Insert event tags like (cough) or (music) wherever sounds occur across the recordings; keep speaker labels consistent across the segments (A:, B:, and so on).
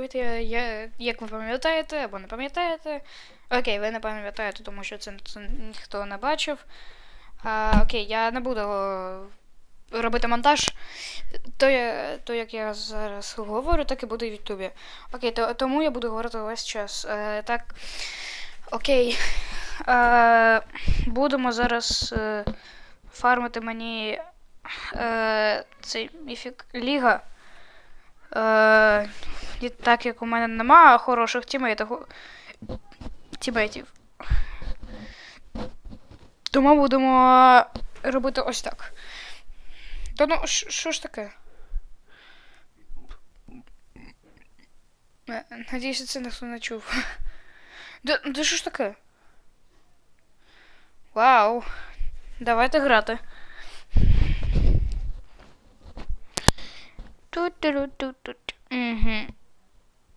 A: Я, як ви пам'ятаєте або не пам'ятаєте. Окей, ви не пам'ятаєте, тому що це, це ніхто не бачив. А, окей, я не буду е, робити монтаж. То, я, то як я зараз говорю, так і буде в Ютубі. Окей, то, тому я буду говорити весь час. Е, так. Окей. Е, будемо зараз е, фармити мені е, цей міфік Ліга. Е, так як у мене нема хороших тімейтів. Тому будемо робити ось так. Та ну, що ж таке? Е, Надіюся, це ніхто не чув. (laughs) Да що ж таке? Вау. Давайте грати.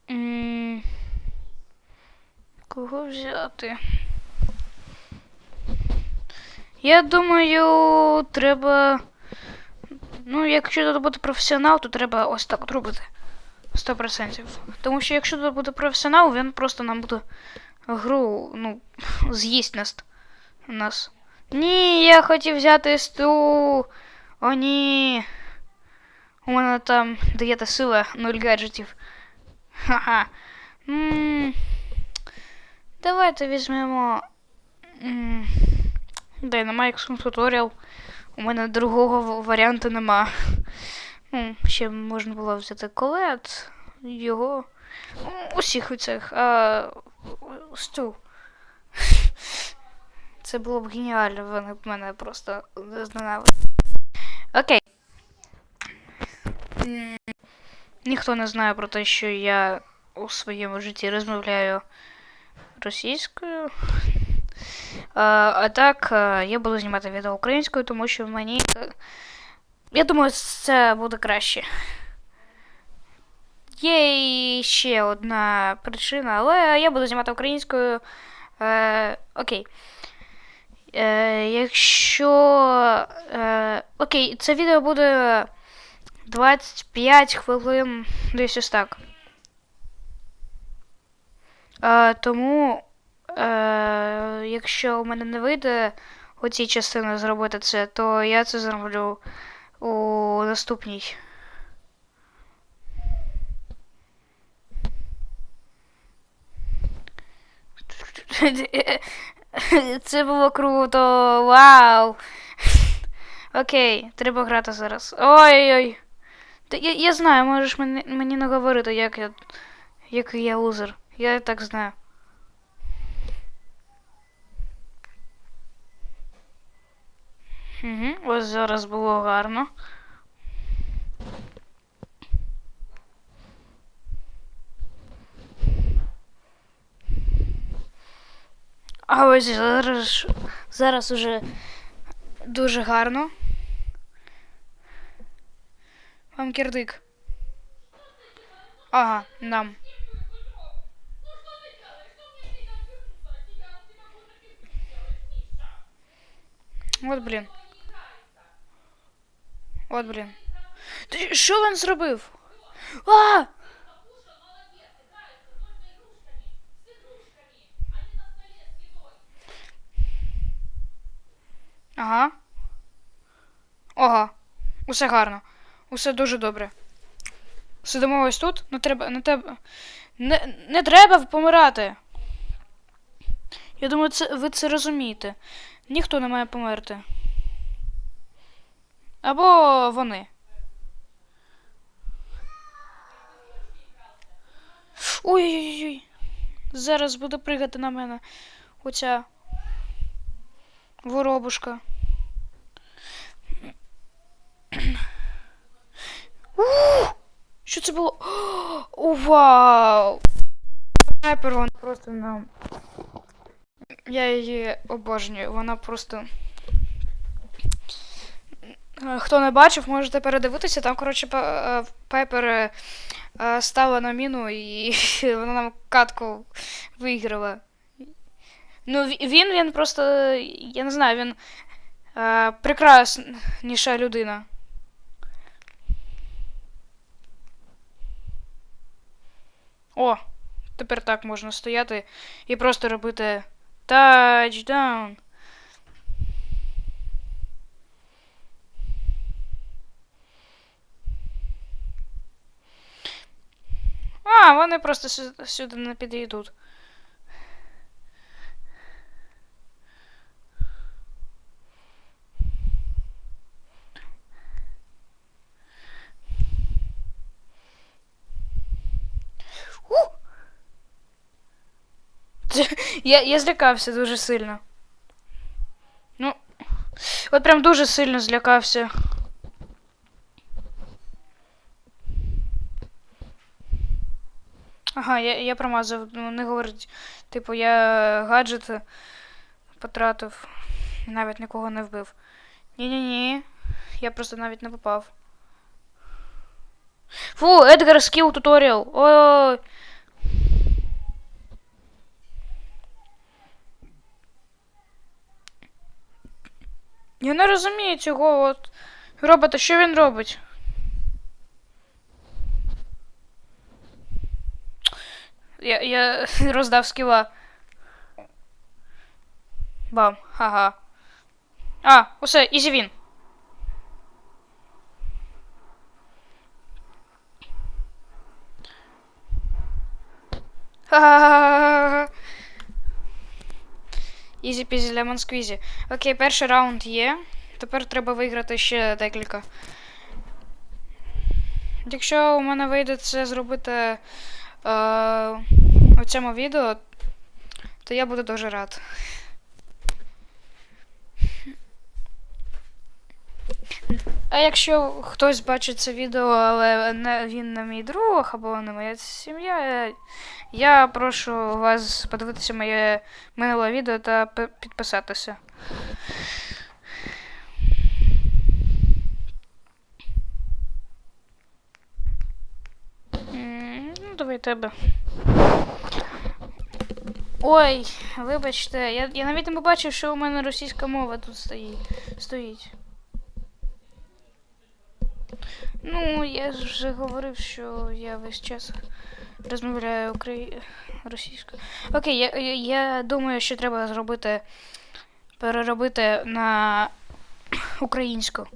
A: Угу. Кого взяти? Я думаю, треба. Ну, якщо тут буде професіонал, то треба ось так от робити. 100%. Тому що якщо тут буде професіонал, він просто нам буде гру, ну, (laughs) з'їсть нас. нас. Ні, я хотів взяти сту. О, ні. У мене там диєта сила, нуль гаджетів. Ха-ха. Давайте візьмемо. м, Dynamics Tutorial. У мене другого варіанту нема. Ну, ще можна було взяти колет, його. Усіх цих. А, стул. Це було б геніально, вони б мене просто зненавиділи. Окей. Ніхто не знає про те, що я у своєму житті розмовляю російською. А, а так, е, я буду знімати відео українською, тому що мені. е, Я думаю, це буде краще. Є ще одна причина, але я буду знімати українською. Е, окей. Е, якщо. Е, окей, це відео буде 25 хвилин, десь ось так. Е, тому, е, якщо у мене не вийде у цій частині зробити це, то я це зроблю у наступній. (laughs) Це було круто. Вау. (laughs) Окей, треба грати зараз. Ой-ой-ой. Та я, я знаю, можеш мені, мені не говорити, як я. Який я лузер. Я так знаю. Угу, ось зараз було гарно. А ось зараз, зараз уже дуже гарно. Вам кирдик. Ага, нам. От блін. От блін. Ти що він зробив? А! Ага. Ага. Усе гарно. Усе дуже добре. Сидимо ось тут. Не треба. Не треба. Не, не треба помирати. Я думаю, це, ви це розумієте. Ніхто не має померти. Або вони. Ой-ой-ой. Зараз буде пригати на мене. Оця воробушка. (gasps) Що це було? О, (gasps) вау! Снайпер, вона просто на. Я її обожнюю. Вона просто. Хто не бачив, можете передивитися. Там, коротше, е, Пепер е, е, стала на міну і (laughs) вона нам катку виграла. Ну, він, він просто. Я не знаю, він прекрасніша людина. О, тепер так можна стояти і просто робити тачдаун. А, вони просто сю- сюди не підійдуть. У! Це- Я, я злякався дуже сильно. Ну, от прям дуже сильно злякався. Ага, я, я промазав, ну не говорить. Типу, я гаджет потратив, і навіть нікого не вбив. Ні-ні-ні. Я просто навіть не попав. Фу, Едгар скіл туторіал. Ой. Я не розумію цього от робота, що він робить? Я, я (laughs) роздав скіла. Бам, ага. А, усе, ізі він. Ха-ха-ха-ха-ха. Ізі peasy lemon squeezy. Окей, перший раунд є. Тепер треба виграти ще декілька. Якщо у мене вийде це зробити е, у цьому відео, то я буду дуже рад. А якщо хтось бачить це відео, але не, він не мій друг або не моя сім'я, я, я прошу вас подивитися моє минуле відео та пи- підписатися. Ну, давай тебе. Ой, вибачте, я, я навіть не побачив, що у мене російська мова тут стоїть. стоїть. Ну, я вже говорив, що я весь час розмовляю украї... російською. Окей, я, я, думаю, що треба зробити. переробити на українську.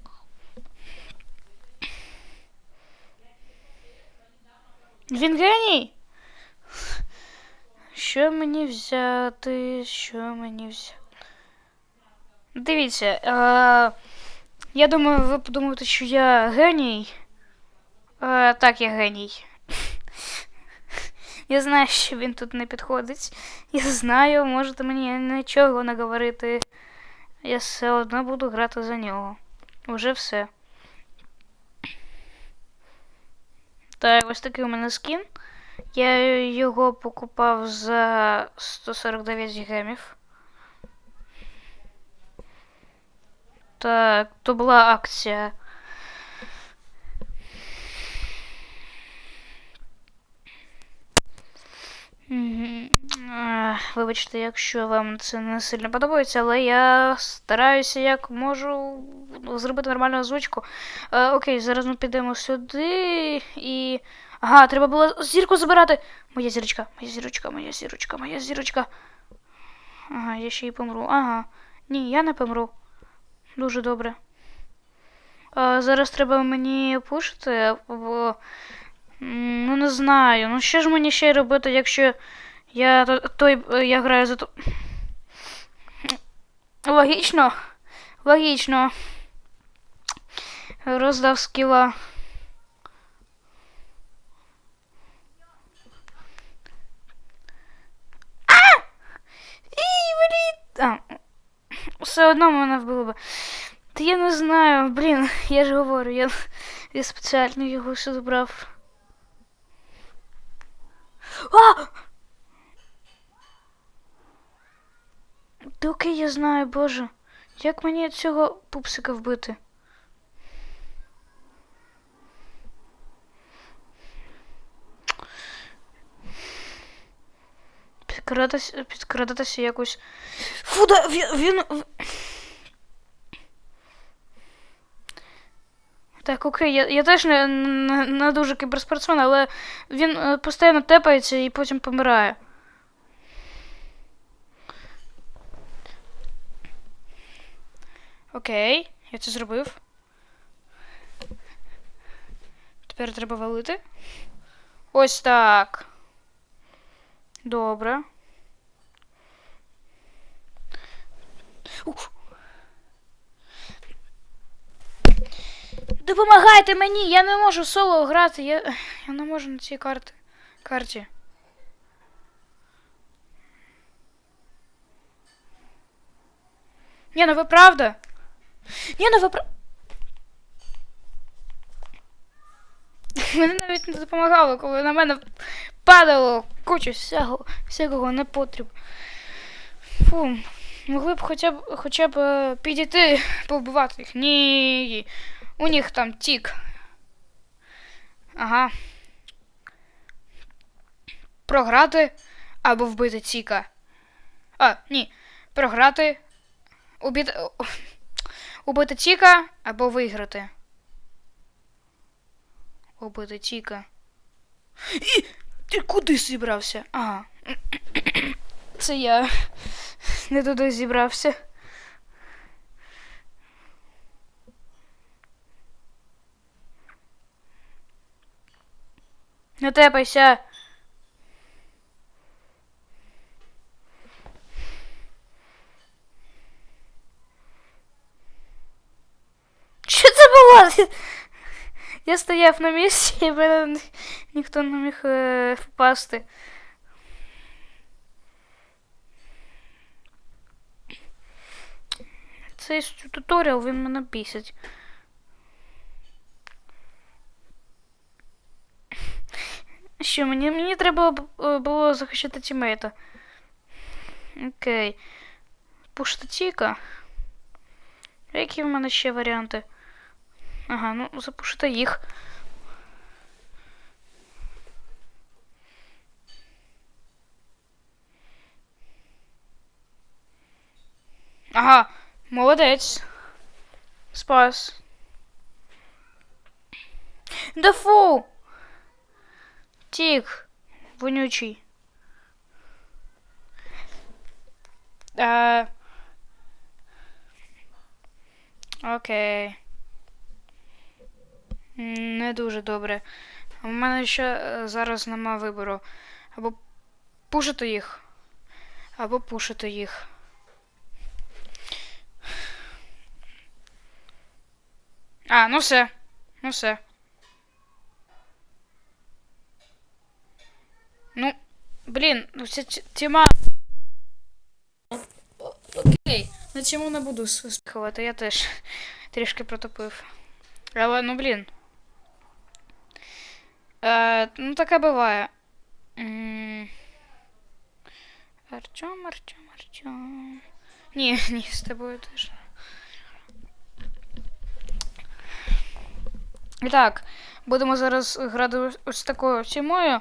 A: Він геній! Що мені взяти? Що мені взяти? Дивіться, е, я думаю, ви подумаєте, що я геній. Е, так, я геній. (laughs) Я знаю, що він тут не підходить. Я знаю, можете мені нічого не говорити. Я все одно буду грати за нього. Уже все. Так, ось такий у мене скін. Я його покупав за 149 гемів. Так, то була акція. Вибачте, якщо вам це не сильно подобається, але я стараюся як можу зробити нормальну озвучку. Е, окей, зараз ми підемо сюди і. Ага, треба було зірку забирати. Моя зірочка, моя зірочка, моя зірочка, моя зірочка. Ага, я ще й помру. Ага. Ні, я не помру. Дуже добре. А, зараз треба мені пушити, бо. Ну, не знаю. Ну що ж мені ще робити, якщо я той. е, я граю за то. Логічно. Логічно. Роздав скіла. А! Ій, блін! Все одно мене вбило би. Я не знаю, блін, я ж говорю, я, я спеціально його сюди брав. А! Окей, я знаю, боже. Як мені цього пупсика вбити? Підкрадатися, підкрадатися якось. Фу, да, він, він. Так, окей, я, я теж не, не, не дуже кіберспортсмен, але він е, постійно тепається і потім помирає. Окей, я це зробив. Тепер треба валити. Ось так. Добре. Допомагайте мені! Я не можу соло грати. Я, я не можу на цій карті. карті. Ні, ну ви правда? Ні, ну ви правда. (laughs) Мені навіть не допомагало, коли на мене падало куча всякого, всякого непотріб. Фу, могли б хоча б хоча б е, підійти повбивати їх. Ні. У них там тік. Ага. Програти або вбити Тіка. А, ні. Програти. Убити. Убити Тіка або виграти. Убити Тіка. І ти куди зібрався? Ага. Це я не туди зібрався. Не тепайся. Що це було? Я стояв на місці і мене ні- ніхто не міг е, впасти. Цей туторіал він мене бісить. Що, мені, мені треба е, було захищати тімейта. Окей. Пушта Тіка. Які в мене ще варіанти? Ага, ну запушити їх. Ага, молодець. Спас. Да фу! Тік, вонючий. Е... Окей. Не дуже добре. У мене ще е, зараз нема вибору. Або пушити їх, або пушити їх. А, ну все. Ну все. Ну, блін, ну ця тема. Окей, на цьому не буду спіхувати, я теж трішки протопив. Але, ну блін. Е, ну таке буває. Артем, Артем, Артем. Ні, (laughs) ні, з тобою теж. І так, будемо зараз грати ось такою тімою.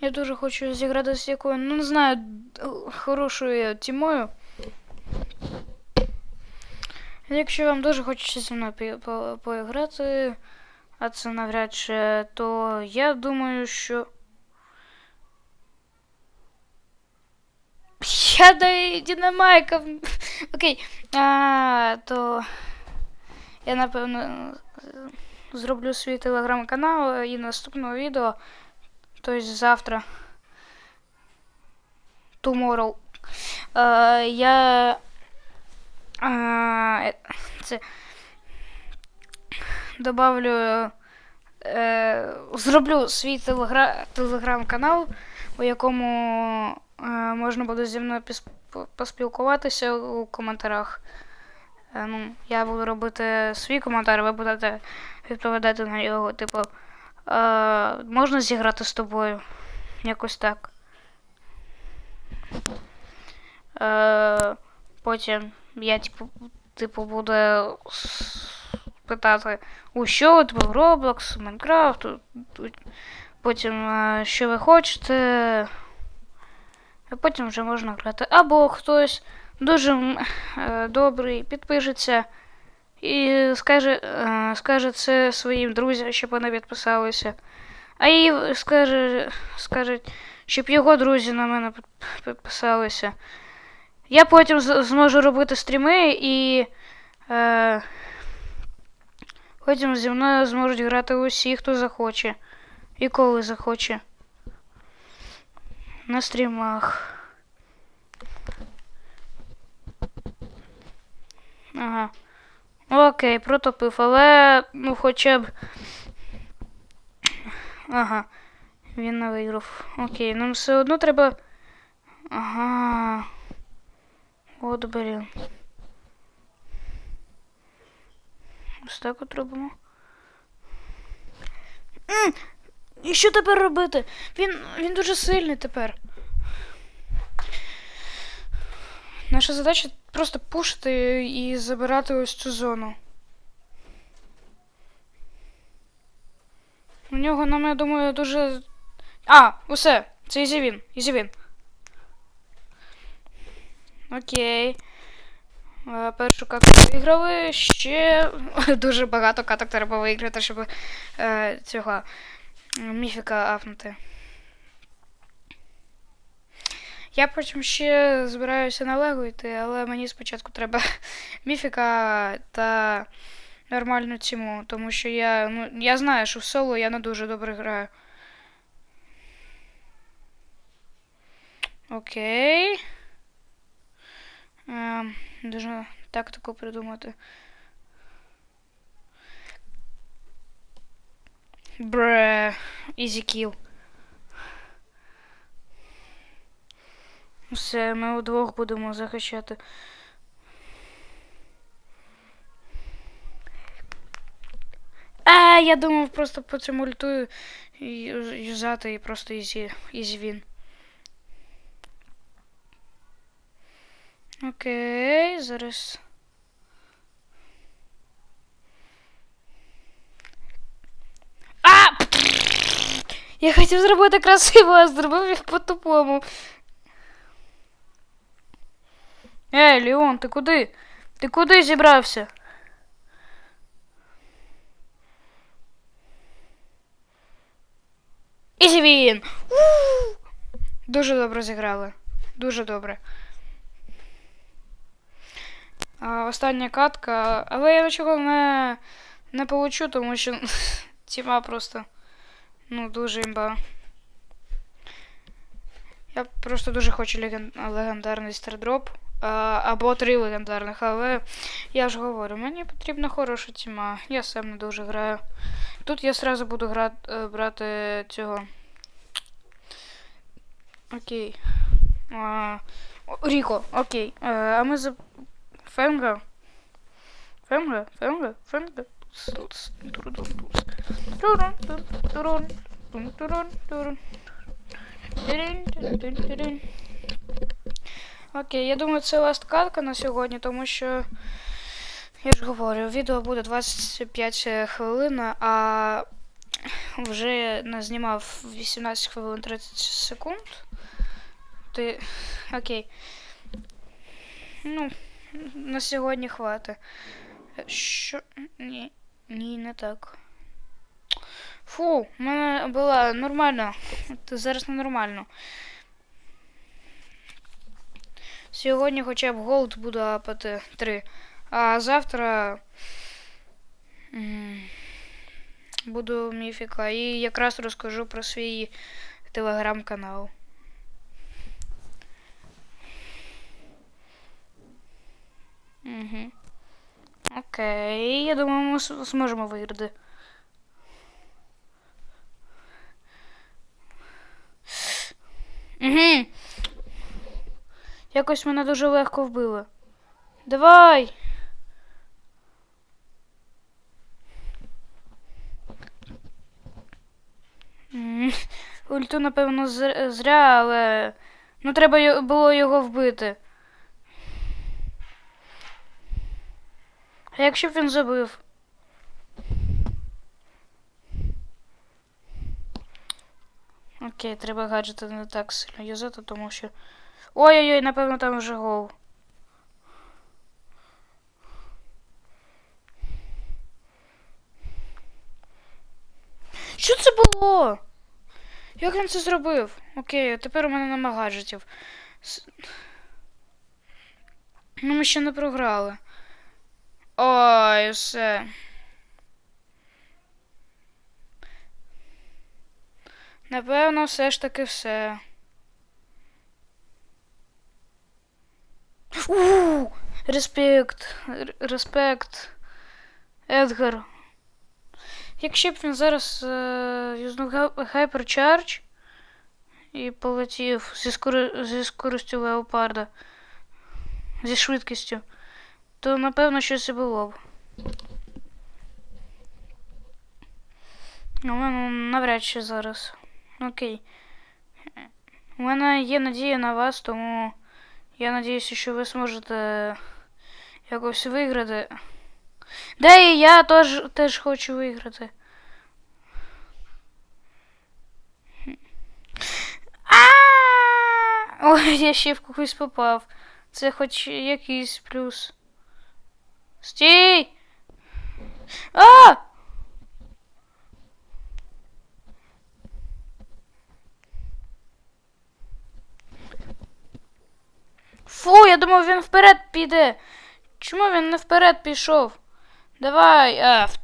A: Я дуже хочу зіграти з якою, ну не знаю, хорошою тімою. Якщо вам дуже хочеться зі мною по- поіграти, а це навряд чи, то я думаю, що. (laughs) Я до Дінамайка. (laughs) Окей. А, то я напевно зроблю свій телеграм-канал і наступного відео. Тобто завтра. Tomorrow. Е, я. е, це. Добавлю. Е, зроблю свій телегра... телеграм-канал, у якому е, можна буде зі мною поспілкуватися у коментарях. Е, ну, я буду робити свій коментар, ви будете відповідати на його, типу. Можна зіграти з тобою? Якось так. Е, потім я, типу, типу, буду питати, у що, типу, Roblox, Minecraft, потім, що ви хочете. А потім вже можна грати. Або хтось дуже е, добрий підпишеться і скаже, е, скаже це своїм друзям, щоб вони підписалися. А їй скаже, скаже, щоб його друзі на мене підписалися. Я потім зможу робити стріми і. Е, потім зі мною зможуть грати усі, хто захоче. І коли захоче. На стрімах. Ага. Окей, протопив, але ну хоча б. Ага. Він не виграв. Окей, нам все одно треба. Ага. От блін. Ось так от робимо. І що тепер робити? Він, він дуже сильний тепер. Наша задача просто пушити і забирати ось цю зону. У нього, нам, я думаю, дуже. А, усе, це Ізівін. Ізівін. Окей. Е, Першу катку виграли. Ще (laughs) дуже багато каток треба виграти, щоб е, цього міфіка апнути. Я потім ще збираюся на Лего йти, але мені спочатку треба (laughs) міфіка та нормальну тіму, тому що я, ну, я знаю, що в соло я не дуже добре граю. Окей. Ем, дуже тактику придумати. Бре, easy kill. Все, ми удвох будемо захищати. А, я думав просто по цьому ульту юзати і просто ізі, ізі він. Окей, зараз. А! Я хотів зробити красиво, а зробив їх по-тупому. Ей, Леон, ти куди? Ти куди зібрався? Ізі він! Дуже добре зіграли. Дуже добре. А, остання катка. Але я нічого не, не получу, тому що (laughs) тіма просто ну, дуже імба. Я просто дуже хочу леген... легендарний стардроп. Або три легендарних, але я ж говорю, мені потрібна хороша тіма. Я сам не дуже граю. Тут я сразу буду грати, е, брати цього. Окей. А, Ріко, окей. Е, а ми за. Фенга. Фенга, Фенга, Фенга. Турун. Турун, турун, турун, Окей, я думаю, це ласт катка на сьогодні, тому що. Я ж говорю, відео буде 25 хвилин, а вже назнімав 18 хвилин 30 секунд. Ти. Окей. Ну, на сьогодні хватить. Що. Ні. Ні, не так. Фу, в мене була нормально. Зараз ненормально. Сьогодні хоча б голд буду апати 3. А завтра буду міфіка і якраз розкажу про свій телеграм-канал. Угу. Окей, я думаю, ми зможемо виграти. Угу. Якось мене дуже легко вбили. Давай! Ульту, напевно, зря, але. Ну, треба було його вбити. А якщо б він забив? Окей, треба гаджети не так сильно юзати, тому що. Ой-ой-ой, напевно, там вже гол. Що це було? Як він це зробив? Окей, тепер у мене нема гаджетів. Ну, ми ще не програли. Ой, все. Напевно, все ж таки все. У, респект, респект, Едгар. Якщо б він зараз е, юзнув Hypercharge і полетів зі, скоро, зі скоростю леопарда, зі швидкістю, то напевно щось і було б. У мене навряд чи зараз. Окей. У мене є надія на вас, тому я надіюся, що ви зможете якось виграти. Да і я теж, теж хочу виграти. Ой, (laughs) я ще в когось попав. Це хоч якийсь плюс. Стій! А! Фу, я думав, він вперед піде. Чому він не вперед пішов? Давай. А, в-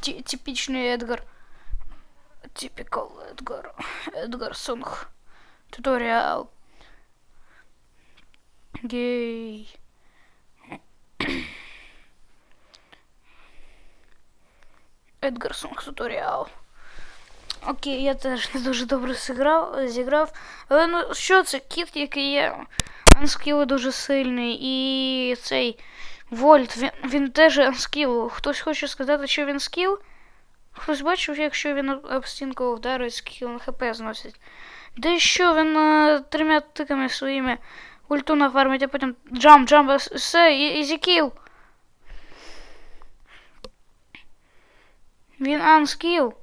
A: Ті- Типічний Едгар. Typical Едгар. Едгар Сонг. Туторіал. Гей. Едгар Сонг туторіал. Окей, я теж не дуже добре зіграв, зіграв. Але ну що це? Кіт, який є. Анскіл дуже сильний. І цей Вольт, він, він теж анскіл. Хтось хоче сказати, що він скіл? Хтось бачив, якщо він об стінку вдарить, скільки він хп зносить. І що він е, трьома тиками своїми ульту нафармить, а потім джамп, джамп, а с- все, ізі. Він анскіл.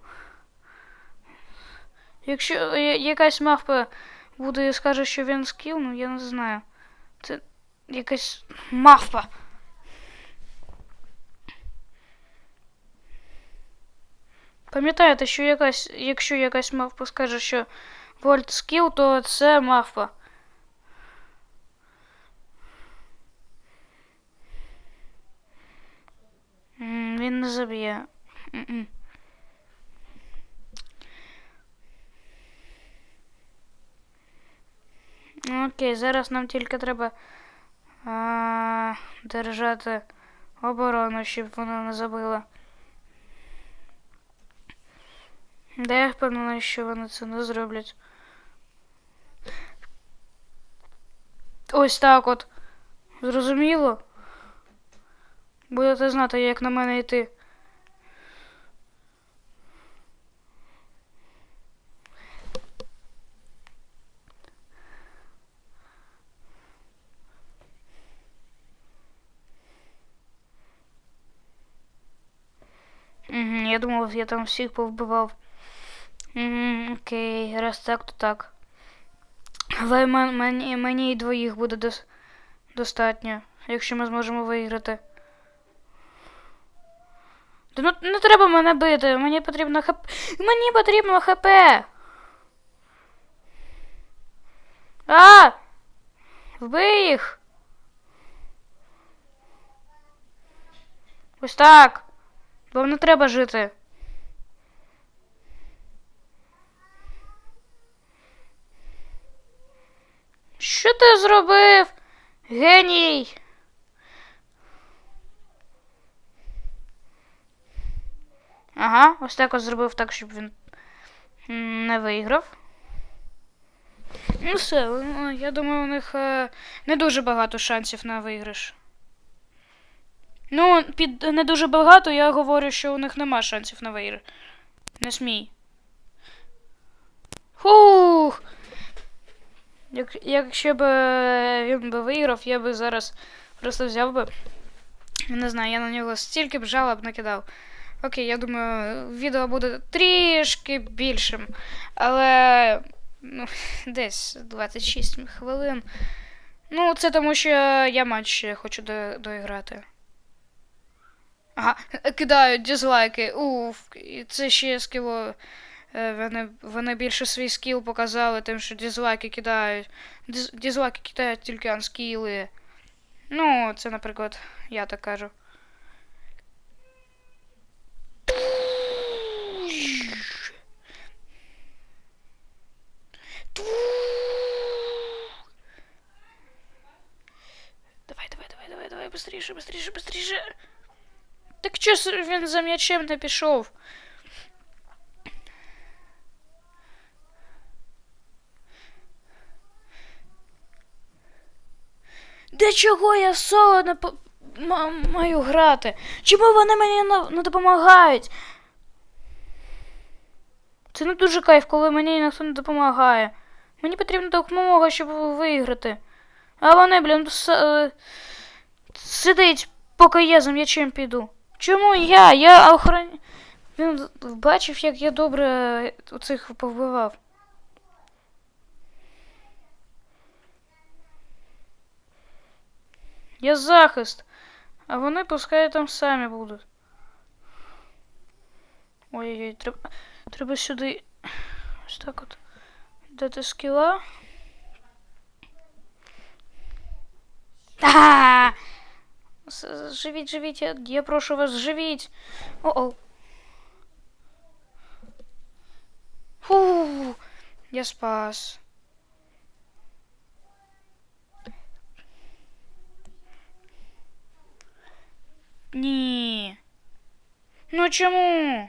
A: Якщо якась мавпа буде і скаже, що він скіл, ну я не знаю. Це якась мавпа. Пам'ятаєте, що якась, якщо якась мавпа скаже, що вольт скіл, то це мавпа. Він не заб'є. Окей, зараз нам тільки треба а, держати оборону, щоб вона не забила. Де я впевнена, що вони це не зроблять. Ось так от. Зрозуміло? Будете знати, як на мене йти. Я там всіх повбивав. Окей, раз так, то так. Але мені, мені і двоїх буде дос- достатньо, якщо ми зможемо виграти. Та ну не треба мене бити, мені потрібно хп. Мені потрібно хп. А! Вбий їх! Ось так. Вам не треба жити. Що ти зробив? Геній. Ага, ось так ось зробив так, щоб він не виграв. Ну все, я думаю, у них е, не дуже багато шансів на виграш. Ну, під не дуже багато я говорю, що у них нема шансів на виграш. Не смій. Хух! Як, якщо б е, він би виграв, я би зараз просто взяв би. Не знаю, я на нього стільки б жалоб накидав. Окей, я думаю, відео буде трішки більшим. Але ну, (laughs) десь 26 хвилин. Ну, це тому, що я матч хочу до, доіграти. Ага, кидають дизлайки. Уф, це ще скіло. Е, Вони, вони більше свій скіл показали, тим, що дизлайки кидають. Диз, дизлайки кидають тільки анскіли. Ну, це, наприклад, я так кажу. Давай, давай, давай, давай, давай, быстріше, быстріше, быстріше. Так чого ж він за м'ячем не пішов? Для чого я соло не по- маю грати? Чому вони мені не, допомагають? Це не дуже кайф, коли мені ніхто не допомагає. Мені потрібна допомога, щоб виграти. А вони, блін, с- е, сидить, поки я за м'ячем піду. Чому я? Я охорон... Він бачив, як я добре оцих повбивав. Я захист. А вони пускай там самі будуть. Ой-ой-ой, треба, треба сюди. Ось так от. Дати скіла. Ага! С- Живіть, живіть, я, я прошу вас, живіть. О-о. Фу, я спас. Ні. Ну чому?